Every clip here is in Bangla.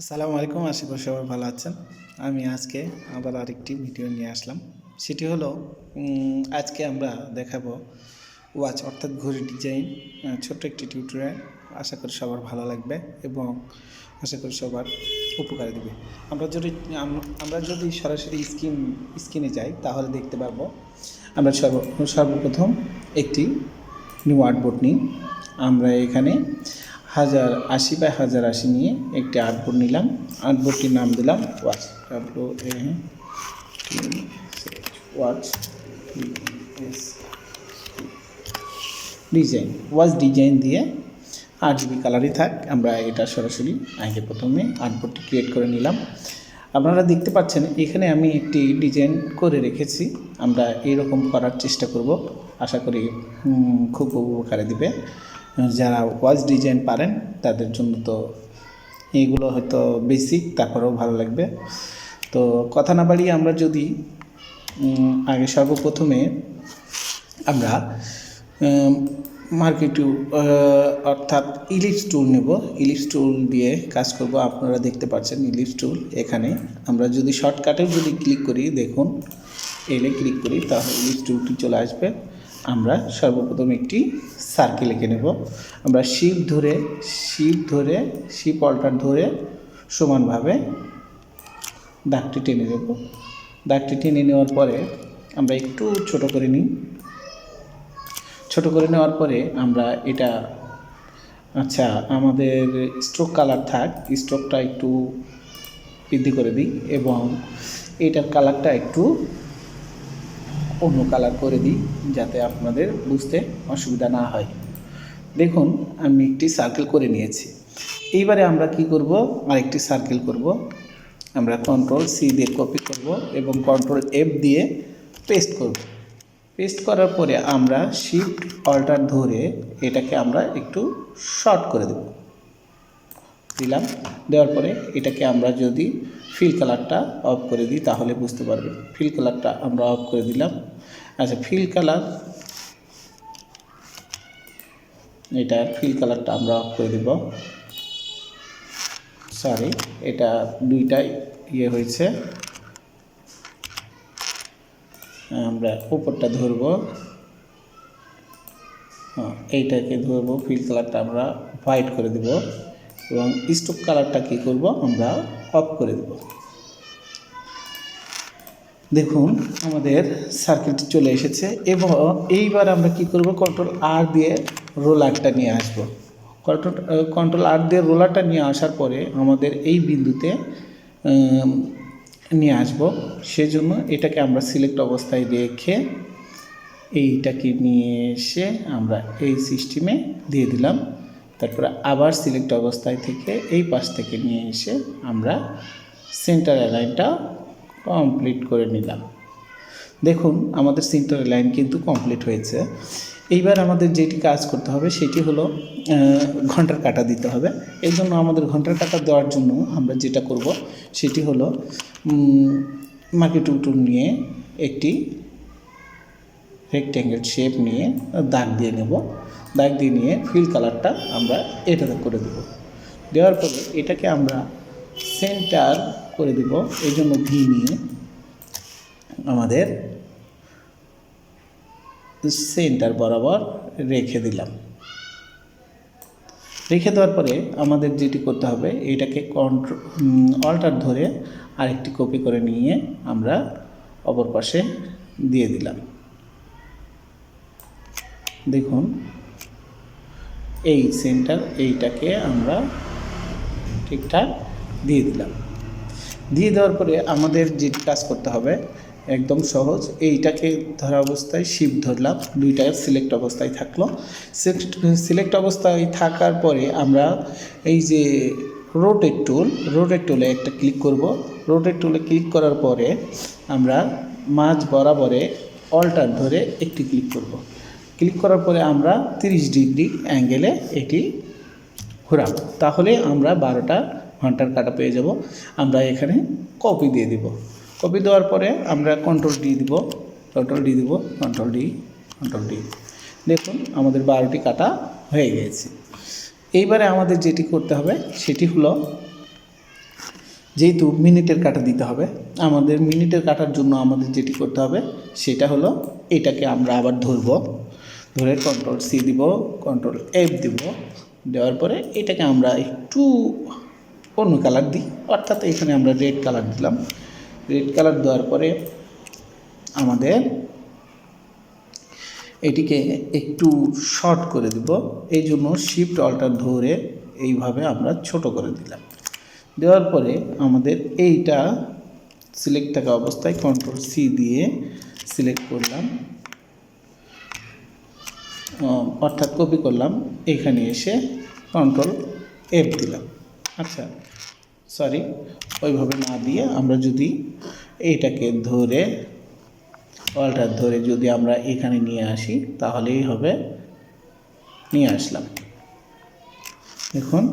আসসালামু আলাইকুম, আশা সবাই ভালো আছেন। আমি আজকে আবার আরেকটি ভিডিও নিয়ে আসলাম। সেটি হলো আজকে আমরা দেখাবো ওয়াচ অর্থাৎ ঘড়ি ডিজাইন ছোট্ট একটি টিউটোরিয়াল। আশা করি সবার ভালো লাগবে এবং আশা করি সবার উপকারে দেবে। আমরা যদি আমরা যদি সরাসরি স্ক্রিন, স্ক্রিনে যাই, তাহলে দেখতে পারব, আমরা সর্ব, সর্বপ্রথম একটি নিউ আর্টবোর্ড নিই। আমরা এখানে হাজার আশি বাই হাজার আশি নিয়ে একটি আর্টবোর্ড নিলাম। আর্টবোর্ডটির নাম দিলাম watch W A watch design watch design দিয়ে আট জিবি কালারই থাক, আমরা এটা সরাসরি আগে প্রথমে আর্টবোর্ডটি ক্রিয়েট করে নিলাম। আপনারা দেখতে পাচ্ছেন, এখানে আমি একটি ডিজাইন করে রেখেছি। আমরা এরকম করার চেষ্টা করব। আশা করি খুব উপকারে দিবে। যারা ওয়াচ ডিজাইন পারেন, তাদের জন্য তো এইগুলো হয়তো বেসিক তারপরেও ভালো লাগবে। তো কথা না বাড়িয়ে আমরা যদি আগে সর্বপ্রথমে আমরা মার্কেটু অর্থাৎ ইলিপস টুল নেব। ইলিপস টুল দিয়ে কাজ করব। আপনারা দেখতে পাচ্ছেন ইলিপস টুল এখানে। আমরা যদি শর্টকাটেও যদি ক্লিক করি, দেখুন, এলে ক্লিক করি, তাহলে ইলিপস টুলটি চলে আসবে। আমরা সর্বপ্রথম একটি সার্কেল এঁকে নেব। আমরা শিপ ধরে শিপ ধরে শিপ অল্টার ধরে সমানভাবে দাগটি টেনে নেব। দাগটি টেনে নেওয়ার পরে আমরা একটু ছোট করে নিই। ছোট করে নেওয়ার পরে আমরা এটা আচ্ছা আমাদের স্ট্রোক কালার থাক স্ট্রোকটা একটু বৃদ্ধি করে দিই এবং এটার কালারটা একটু অন্য কালার করে দিই যাতে আপনাদের বুঝতে অসুবিধা না হয়। দেখুন, আমি একটি সার্কেল করে নিয়েছি। এইবারে আমরা কি করব? আরেকটি সার্কেল করব। আমরা কন্ট্রোল সি দিয়ে কপি করব এবং কন্ট্রোল এফ দিয়ে পেস্ট করব। পেস্ট করার পরে আমরা শিফট অল্টার ধরে এটাকে আমরা একটু শর্ট করে দেব। দিলাম। দেওয়ার পরে এটাকে আমরা যদি ফিল কালারটা অফ করে দিই তাহলে বুঝতে পারবেন। ফিল কালারটা আমরা অফ করে দিলাম। আচ্ছা ফিল কালার এটা ফিল কালারটা আমরা অফ করে দেব। সরি এটা দুইটাই ইয়ে হয়েছে। আমরা উপরটা ধরব। হ্যাঁ, এইটাকে ধরবো ফিল কালারটা আমরা হোয়াইট করে দেব। এবং স্টোক কালারটা কী করব? আমরা অফ করে দেব। দেখুন, আমাদের সার্কেলটি চলে এসেছে। এবং এইবার আমরা কি করব? কন্ট্রোল আর দিয়ে রোলারটা নিয়ে আসব। কন্ট্রোল কন্ট্রোল আর দিয়ে রোলারটা নিয়ে আসার পরে আমাদের এই বিন্দুতে নিয়ে আসব। সেজন্য এটাকে আমরা সিলেক্ট অবস্থায় রেখে এইটাকে নিয়ে এসে আমরা এই সিস্টেমে দিয়ে দিলাম। তারপরে আবার সিলেক্ট অবস্থায় থেকে এই পাশ থেকে নিয়ে এসে আমরা সেন্টার লাইনটা কমপ্লিট করে নিলাম। দেখুন, আমাদের সেন্টার লাইন কিন্তু কমপ্লিট হয়েছে। এইবার আমাদের যেটি কাজ করতে হবে, সেটি হলো ঘণ্টার কাটা দিতে হবে। এই জন্য আমাদের ঘণ্টার কাটা দেওয়ার জন্য আমরা যেটা করব, সেটি হলো মার্কেট টুল নিয়ে একটি রেক্ট্যাঙ্গেল শেপ নিয়ে দাগ দিয়ে নেব। দাগ দিয়ে নিয়ে ফিল কালারটা আমরা এটাতে করে দেব। দেওয়ার পরে এটাকে আমরা সেন্টার করে দেব, এই জন্য ভি নিয়ে আমাদের সেন্টার বরাবর রেখে দিলাম। রেখে দেওয়ার পরে আমাদের যেটি করতে হবে, এটাকে কন্ট্রো অল্টার ধরে আরেকটি কপি করে নিয়ে আমরা অপর পাশে দিয়ে দিলাম। দেখুন এই সেন্টার এইটাকে আমরা ঠিকঠাক দিয়ে দিলাম। দিয়ে দেওয়ার পরে আমাদের যে কাজ করতে হবে, একদম সহজ, এইটাকে ধরা অবস্থায় শিপ ধরলাম, দুইটা সিলেক্ট অবস্থায় থাকল। সিলেক্ট অবস্থায় থাকার পরে আমরা এই যে রোটেট টুল রোটেট টুলে একটা ক্লিক করব। রোটেট টুলে ক্লিক করার পরে আমরা মাঝ বরাবরে অল্টার ধরে একটি ক্লিক করব। ক্লিক করার পরে আমরা 30 ডিগ্রি অ্যাঙ্গেলে এটি ঘোরাবো। তাহলে আমরা বারোটা ঘণ্টার কাটা পেয়ে যাব। আমরা এখানে কপি দিয়ে দিব। কপি দেওয়ার পরে আমরা কন্ট্রোল ডি দিব। কন্ট্রোল ডি দিব। কন্ট্রোল ডি কন্ট্রোল ডি দেখুন, আমাদের বারোটি কাটা হয়ে গেছে। এইবারে আমাদের যেটি করতে হবে, সেটি হলো যেহেতু মিনিটের কাটা দিতে হবে, আমাদের মিনিটের কাটার জন্য আমাদের যেটি করতে হবে, সেটা হলো এটাকে আমরা আবার ধরবো। ধরে কন্ট্রোল সি দিব কন্ট্রোল এফ দিব। দেওয়ার পরে এটাকে আমরা একটু অন্য কালার দিই। অর্থাৎ এখানে আমরা রেড কালার দিলাম। রেড কালার দেওয়ার পরে আমাদের এটিকে একটু শর্ট করে দিব। এই জন্য শিফট অল্টার ধরে এইভাবে আমরা ছোট করে দিলাম। দেওয়ার পরে আমাদের এইটা সিলেক্ট থাকা অবস্থায় কন্ট্রোল সি দিয়ে সিলেক্ট করলাম। অর্থাৎ কপি করলাম, এখানে এসে কন্ট্রোল এফ দিলাম। আচ্ছা সরি ওইভাবে না দিয়ে আমরা যদি এইটাকে ধরে অল্টার ধরে যদি আমরা এখানে নিয়ে আসি, তাহলেই হবে, নিয়ে আসলাম। দেখুন,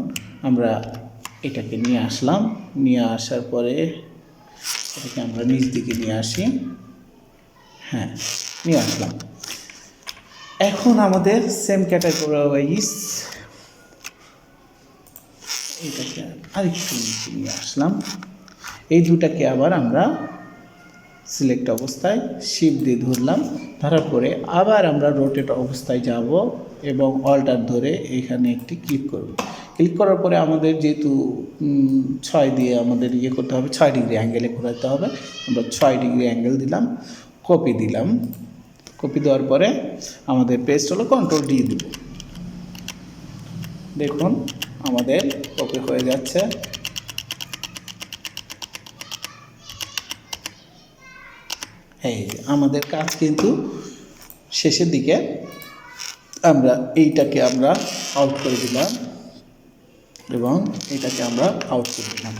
আমরা এটাকে নিয়ে আসলাম। নিয়ে আসার পরে এটাকে আমরা নিচ দিকে নিয়ে আসি। হ্যাঁ নিয়ে আসলাম। এখন আমাদের সেম ক্যাটাগরি ওয়াইজ এটাকে আরেকটু নিয়ে আসলাম। এই দুটাকে আবার আমরা সিলেক্ট অবস্থায় শিপ দিয়ে ধরলাম। ধরার পরে আবার আমরা রোটেট অবস্থায় যাব এবং অল্টার ধরে এখানে একটি ক্লিক করব। ক্লিক করার পরে আমাদের যেহেতু ছয় দিয়ে আমাদের ইয়ে করতে হবে, ছয় ডিগ্রি অ্যাঙ্গেলে ঘোরাতে হবে। আমরা ছয় ডিগ্রি অ্যাঙ্গেল দিলাম কপি দিলাম। কপি দেওয়ার পরে আমাদের পেস্ট হলো কন্ট্রোল ডি দিব। দেখুন, আমাদের কপি হয়ে যাচ্ছে। এই আমাদের কাজ কিন্তু শেষের দিকে আমরা এইটাকে আমরা আউট করে দিলাম এবং এটাকে আমরা আউট করে দিলাম।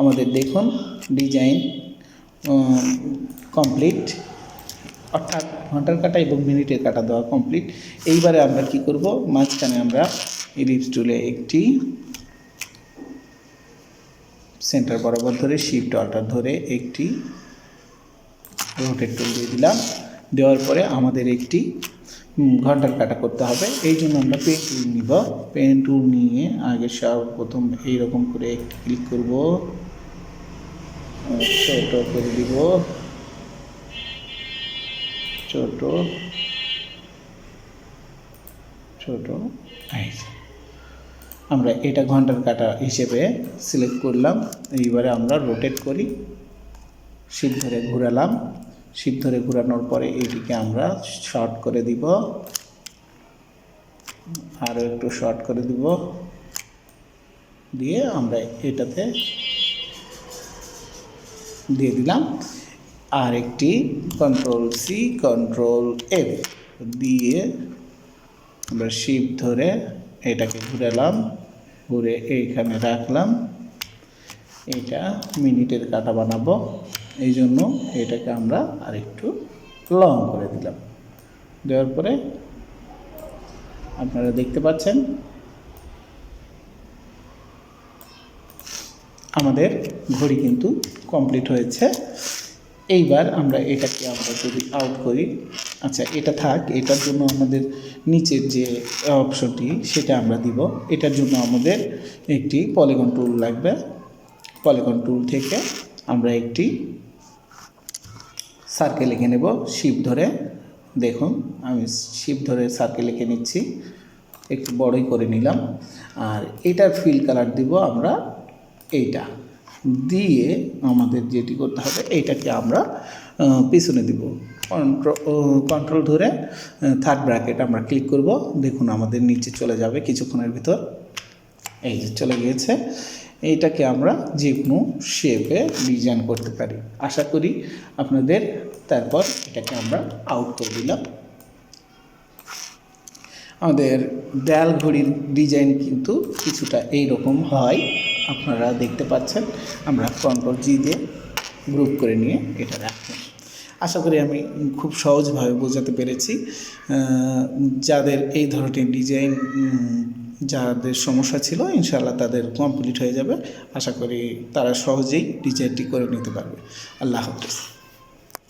আমাদের দেখুন ডিজাইন কমপ্লিট অর্থাৎ ঘণ্টার কাটা এবং মিনিটের কাটা দেওয়া কমপ্লিট এইবারে আমরা কি করব? মাঝখানে আমরা ইলিপস টুলে একটি সেন্টার বরাবর ধরে শিফট অল্টার ধরে একটি রোটেট টুল দিয়ে দিলাম। দেওয়ার পরে আমাদের একটি ঘণ্টার কাটা করতে হবে। এই জন্য আমরা পেন টুল নিব। পেন টুল নিয়ে আগে সর্বপ্রথম এইরকম করে একটি ক্লিক করব। ছোট করে দিব। ছোট ছোট। আমরা এটা ঘণ্টার কাটা হিসেবে সিলেক্ট করলাম, এইবারে আমরা রোটেট করি শিপ ধরে ঘুরালাম শিপ ধরে ঘুরানোর পরে এইটিকে আমরা শর্ট করে দিব। আরও একটু শর্ট করে দিব। দিয়ে আমরা এটাতে দিয়ে দিলাম। আর একটি কন্ট্রোল সি কন্ট্রোল এফ দিয়ে আমরা শিপ ধরে এটাকে ঘুরালাম, ঘুরে এইখানে রাখলাম। এটা মিনিটের কাটা বানাবো। এই জন্য এটাকে আমরা আরেকটু লং করে দিলাম। দেওয়ার পরে আপনারা দেখতে পাচ্ছেন, আমাদের ঘড়ি কিন্তু কমপ্লিট হয়েছে। এইবার আমরা এটাকে আমরা যদি আউট করি আচ্ছা এটা থাক, এটার জন্য আমাদের নিচের যে অপশনটি, সেটা আমরা দিব। এটার জন্য আমাদের একটি পলিগন টুল লাগবে। পলিগন টুল থেকে আমরা একটি সার্কেল এঁকে নেব শিপ ধরে। দেখুন, আমি শিপ ধরে সার্কেল এঁকে নিচ্ছি। একটু বড়ই করে নিলাম। আর এটার ফিল কালার দিব আমরা এইটা। দিয়ে আমাদের যেটি করতে হবে এইটাকে আমরা পিছনে দিব। কন্ট্রোল ধরে থার্ড ব্র্যাকেট আমরা ক্লিক করব। দেখুন আমাদের নিচে চলে যাবে কিছুক্ষণের ভিতর। এই যে চলে গিয়েছে। এইটাকে আমরা যে কোনো শেপে ডিজাইন করতে পারি। আশা করি আপনাদের তারপর এটাকে আমরা আউট করে দিলাম। আমাদের দেয়াল ঘড়ির ডিজাইন কিন্তু কিছুটা এই রকম হয়। আপনারা দেখতে পাচ্ছেন, আমরা কন্ট্রোল জি দিয়ে গ্রুপ করে নিয়ে এটা রাখলাম আশা করি আমি খুব সহজভাবে বোঝাতে পেরেছি। যাদের এই ধরনের ডিজাইন যাদের সমস্যা ছিল, ইনশাআল্লাহ তাদের কমপ্লিট হয়ে যাবে। আশা করি তারা সহজেই ডিজাইনটি করে নিতে পারবে। আল্লাহ হাফিজ।